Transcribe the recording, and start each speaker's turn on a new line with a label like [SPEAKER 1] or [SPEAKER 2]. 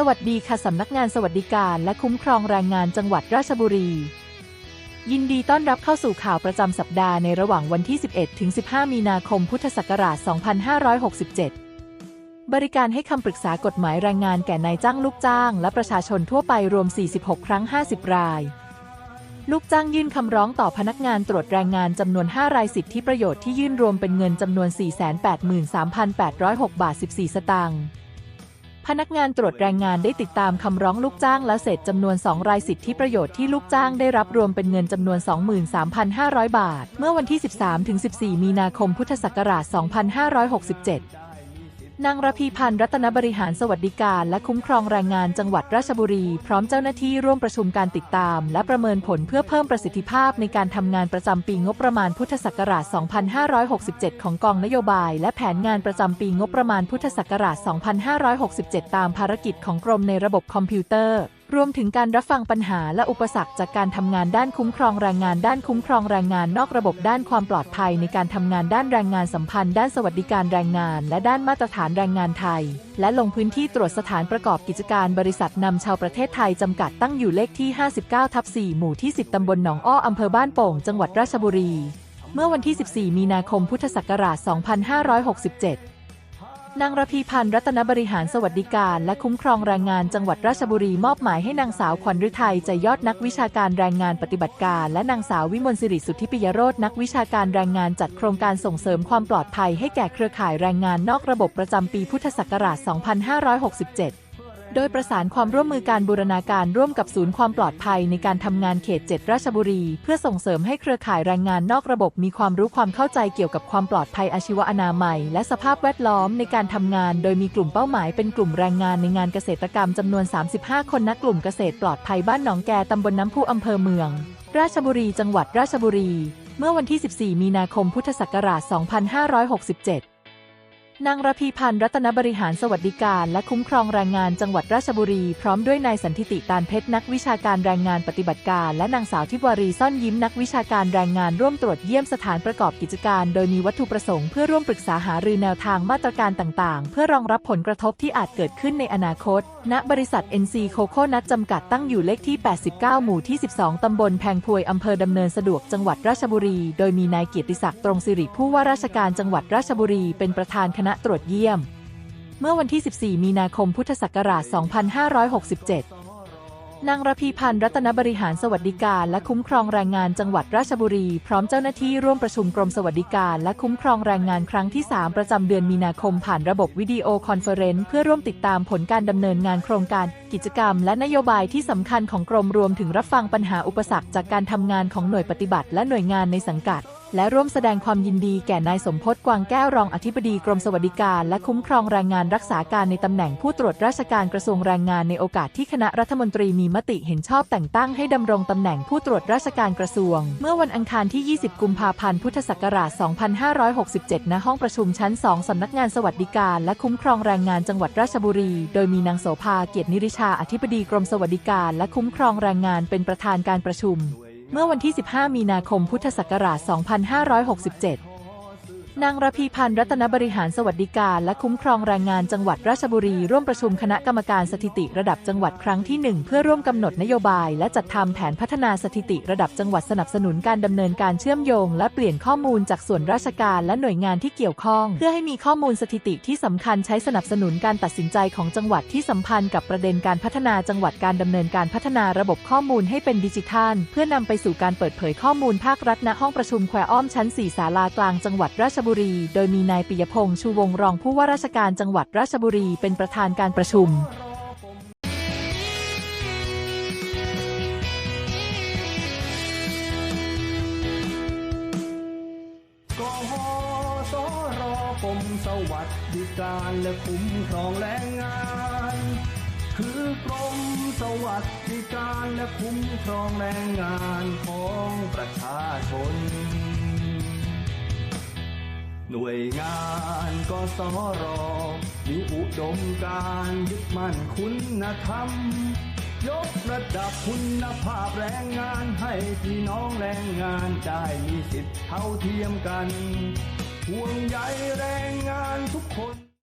[SPEAKER 1] สวัสดีค่ะสำนักงานสวัสดิการและคุ้มครองแรงงานจังหวัดราชบุรี ยินดีต้อนรับเข้าสู่ข่าวประจำสัปดาห์ในระหว่างวันที่ 11 ถึง 15 มีนาคมพุทธศักราช 2567 บริการให้คำปรึกษากฎหมายแรงงานแก่นายจ้างลูกจ้าง และประชาชนทั่วไปรวม 46 ครั้ง 50 ราย ลูกจ้างยื่นคำร้องต่อพนักงานตรวจแรงงานจำนวน 5 รายสิทธิประโยชน์ที่ยื่นรวมเป็นเงินจำนวน 483,806 บาท 14 สตางค์ พนักงานตรวจแรงงานได้ติดตามคำร้องลูกจ้างและเสร็จจำนวน 2 รายสิทธิประโยชน์ที่ลูกจ้างได้รับรวมเป็นเงินจำนวน 23,500 บาท เมื่อวันที่ 13-14 มีนาคมพุทธศักราช 2567 นางระพีพันธ์รัตนบริหารสวัสดิการและคุ้มครองแรงงานจังหวัดราชบุรี พร้อมเจ้าหน้าที่ร่วมประชุมการติดตาม และประเมินผลเพื่อเพิ่มประสิทธิภาพในการทำงานประจำปีงบประมาณพุทธศักราช 2567 ของกองนโยบาย และแผนงานประจำปีงบประมาณพุทธศักราช 2567 ตามภารกิจของกรมในระบบคอมพิวเตอร์ รวมถึงการรับฟังปัญหาและอุปสรรคจากการทำงานด้านคุ้มครองแรงงานด้านคุ้มครองแรงงานนอกระบบด้านความปลอดภัยในการทำงานด้านแรงงานสัมพันธ์ ด้านสวัสดิการแรงงาน และด้านมาตรฐานแรงงานไทย และลงพื้นที่ตรวจสถานประกอบกิจการบริษัทนำชาวประเทศไทยจำกัดตั้งอยู่เลขที่ 59ทับ4หมู่ที่ 10ตำบลหนองอ้ออำเภอบ้านโป่ง จังหวัดราชบุรี เมื่อวันที่ 14 มีนาคมพุทธศักราช 2567 นางระพีพันธ์รัตนบริหารสวัสดิการและคุ้มครองแรงงานจังหวัดราชบุรีมอบหมายให้นางสาวขวัญฤทัยใจยอดนักวิชาการแรงงานปฏิบัติการ และนางสาววิมลสิริสุทธิปิยโรจน์นักวิชาการแรงงานจัดโครงการส่งเสริมความปลอดภัยให้แก่เครือข่ายแรงงานนอกระบบประจำปีพุทธศักราช 2567 โดยประสานความร่วมมือการบูรณาการร่วมกับศูนย์ความปลอดภัยในการทำงานเขต 7 ราชบุรี เพื่อส่งเสริมให้เครือข่ายแรงงานนอกระบบมีความรู้ความเข้าใจเกี่ยวกับความปลอดภัยอาชีวอนามัย และสภาพแวดล้อมในการทำงาน โดยมีกลุ่มเป้าหมายเป็นกลุ่มแรงงานในงานเกษตรกรรมจำนวน 35 คนณกลุ่มเกษตรปลอดภัยบ้านหนองแกตำบลน้ำพุอำเภอเมือง ราชบุรี จังหวัดราชบุรี เมื่อวันที่ 14 มีนาคม พุทธศักราช 2567 นางระพีพันธ์รัตนบริหารสวัสดิการและคุ้มครองแรงงานจังหวัดราชบุรี พร้อมด้วยนายสันติติตานเพชรนักวิชาการแรงงานปฏิบัติการ และนางสาวทิพวารีซ่อนยิ้มนักวิชาการแรงงานร่วมตรวจเยี่ยมสถานประกอบกิจการ โดยมีวัตถุประสงค์เพื่อร่วมปรึกษาหารือแนวทางมาตรการต่างๆ เพื่อรองรับผลกระทบที่อาจเกิดขึ้นในอนาคต ณ บริษัท NC โคโคนัทจำกัดตั้งอยู่เลขที่ 89 หมู่ที่ 12 ตำบลแพงพวยอำเภอดำเนินสะดวกจังหวัดราชบุรี โดยมีนายเกียรติศักดิ์ตรงสิริผู้ว่าราชการจังหวัดราชบุรีเป็นประธานคณะตรวจเยี่ยม เมื่อวันที่ 14 มีนาคมพุทธศักราช 2567 นางระพีพันธ์รัตนบริหารสวัสดิการและคุ้มครองแรงงานจังหวัดราชบุรี พร้อมเจ้าหน้าที่ร่วมประชุมกรมสวัสดิการและคุ้มครองแรงงานครั้งที่ 3 ประจำเดือนมีนาคมผ่านระบบวิดีโอคอนเฟอเรนซ์เพื่อร่วมติดตามผลการดำเนินงานโครงการ กิจกรรม และนโยบายที่สำคัญของกรมรวมถึงรับฟังปัญหาอุปสรรคจากการทำงานของหน่วยปฏิบัติ และหน่วยงานในสังกัด และร่วมแสดงความยินดีแก่นายสมพศกวางแก้วรองอธิบดีกรมสวัสดิการ และคุ้มครองแรงงานรักษาการในตำแหน่งผู้ตรวจราชการกระทรวงแรงงานในโอกาสที่คณะรัฐมนตรีมีมติเห็นชอบแต่งตั้งให้ดำรงตำแหน่งผู้ตรวจราชการกระทรวง เมื่อวันอังคารที่ 20 กุมภาพันธ์ พุทธศักราช 2567 ณ ห้องประชุมชั้น 2 สำนักงานสวัสดิการ และคุ้มครองแรงงานจังหวัดราชบุรี โดยมีนางโสภาเกียรตินิริชาอธิบดีกรมสวัสดิการ และคุ้มครองแรงงานเป็นประธานการประชุม เมื่อวันที่ 15 มีนาคมพุทธศักราช 2567 นางระพีพันธ์รัตนบริหารสวัสดิการและคุ้มครองแรงงานจังหวัดราชบุรี ร่วมประชุมคณะกรรมการสถิติระดับจังหวัดครั้งที่ 1 เพื่อร่วมกำหนดนโยบาย และจัดทำแผนพัฒนาสถิติระดับจังหวัดสนับสนุนการดำเนินการเชื่อมโยง และเปลี่ยนข้อมูลจากส่วนราชการและหน่วยงานที่เกี่ยวข้อง เพื่อให้มีข้อมูลสถิติที่สำคัญใช้สนับสนุนการตัดสินใจของจังหวัดที่สัมพันธ์กับประเด็นการพัฒนาจังหวัดการดำเนินการพัฒนาระบบข้อมูลให้เป็นดิจิทัล เพื่อนำไปสู่การเปิดเผยข้อมูลภาครัฐณห้องประชุมแควอ้อมชั้น 4 ศาลากลางจังหวัดราชบุรีบุรี โดยมีนายปิยพงษ์ชูวงรองผู้ว่าราชการจังหวัดราชบุรีเป็นประธานการประชุม
[SPEAKER 2] กหสรกรมสวัสดิการและคุ้มครองแรงงาน คือกรมสวัสดิการและคุ้มครองแรงงานของประชาชน หน่วยงานกสรมีอุดมการยึดมั่นคุณธรรม ยกระดับคุณภาพแรงงานให้พี่น้องแรงงานได้มีสิทธิ์เท่าเทียมกัน ห่วงใยแรงงานทุกคน